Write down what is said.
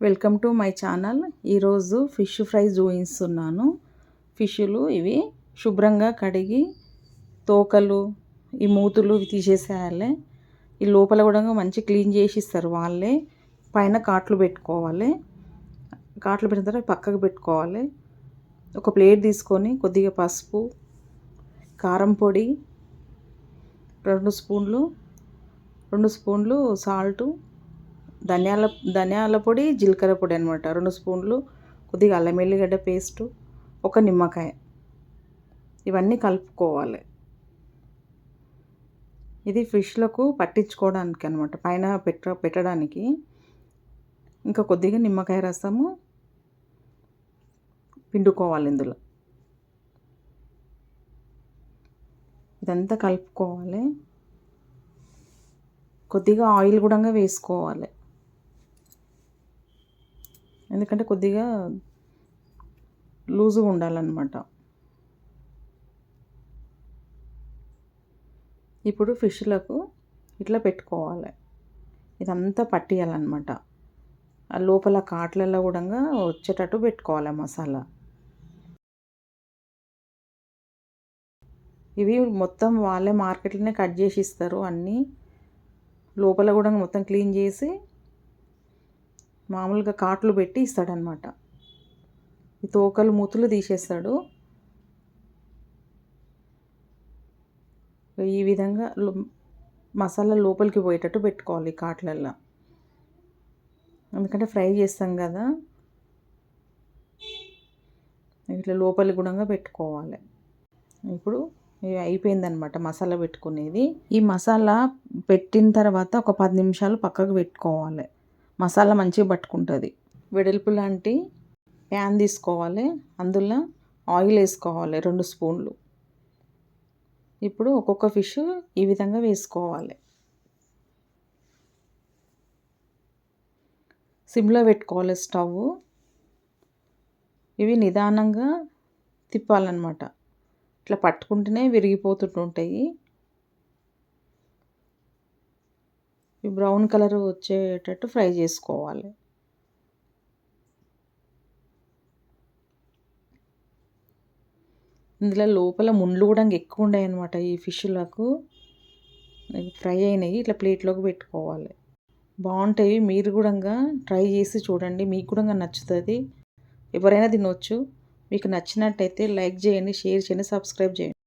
Welcome to my channel. ఈరోజు fish fry చూపిస్తున్నాను ఫిష్లు ఇవి శుభ్రంగా కడిగి తోకలు ఈ మూతులు తీసేసేయాలి. ఈ లోపల కూడా మంచి క్లీన్ చేసి ఇస్తారు వాళ్ళే. పైన కాట్లు పెట్టుకోవాలి. కాట్లు పెట్టిన తర్వాత పక్కకు పెట్టుకోవాలి. ఒక ప్లేట్ తీసుకొని కొద్దిగా పసుపు కారం పొడి రెండు స్పూన్లు రెండు స్పూన్లు సాల్టు ధనియాల ధనియాల పొడి జీలకర్ర పొడి అనమాట రెండు స్పూన్లు కొద్దిగా అల్లం ఎల్లిగడ్డ పేస్టు ఒక నిమ్మకాయ. ఇవన్నీ కలుపుకోవాలి. ఇది ఫిష్లకు పట్టించుకోవడానికి అనమాట పైన పెట్ట పెట్టడానికి. ఇంకా కొద్దిగా నిమ్మకాయ రసము పిండుకోవాలి ఇందులో. ఇదంతా కలుపుకోవాలి. కొద్దిగా ఆయిల్ కూడా వేసుకోవాలి. ఎందుకంటే కొద్దిగా లూజుగా ఉండాలన్నమాట. ఇప్పుడు ఫిష్లకు ఇట్లా పెట్టుకోవాలి. ఇదంతా పట్టియాలన్నమాట. ఆ లోపల కాట్లలో కూడా వచ్చేటట్టు పెట్టుకోవాలి మసాలా. ఇవి మొత్తం వాళ్ళే మార్కెట్లోనే కట్ చేసి ఇస్తారు. అన్నీ లోపల కూడా మొత్తం క్లీన్ చేసి మామూలుగా కాట్లు పెట్టి ఇస్తాడనమాట ఈ తోకలు మూతులు తీసేస్తాడు. ఈ విధంగా మసాలా లోపలికి పోయేటట్టు పెట్టుకోవాలి కాట్లల్లో. ఎందుకంటే ఫ్రై చేస్తాం కదా. ఇట్లా లోపలి గుణంగా పెట్టుకోవాలి. ఇప్పుడు అయిపోయిందనమాట మసాలా పెట్టుకునేది. ఈ మసాలా పెట్టిన తర్వాత ఒక పది నిమిషాలు పక్కకు పెట్టుకోవాలి. మసాలా మంచిగా పట్టుకుంటుంది. వెడల్పు లాంటి ప్యాన్ తీసుకోవాలి. అందులో ఆయిల్ వేసుకోవాలి రెండు స్పూన్లు. ఇప్పుడు ఒక్కొక్క ఫిష్ ఈ విధంగా వేసుకోవాలి. సిమ్లో పెట్టుకోవాలి స్టవ్. ఇవి నిదానంగా తిప్పాలన్నమాట. ఇట్లా పట్టుకుంటేనే ఈ బ్రౌన్ కలర్ వచ్చేటట్టు ఫ్రై చేసుకోవాలి. ఇందులో లోపల ముండ్లు కూడా ఎక్కువ ఉన్నాయి అనమాట ఈ ఫిష్లకు ఫ్రై అయినాయి ఇట్లా ప్లేట్లోకి పెట్టుకోవాలి. బాగుంటాయి మీరు కూడా ట్రై చేసి చూడండి మీకు కూడా నచ్చుతుంది. ఎవరైనా తినవచ్చు మీకు నచ్చినట్టయితే లైక్ చేయండి షేర్ చేయండి సబ్స్క్రైబ్ చేయండి.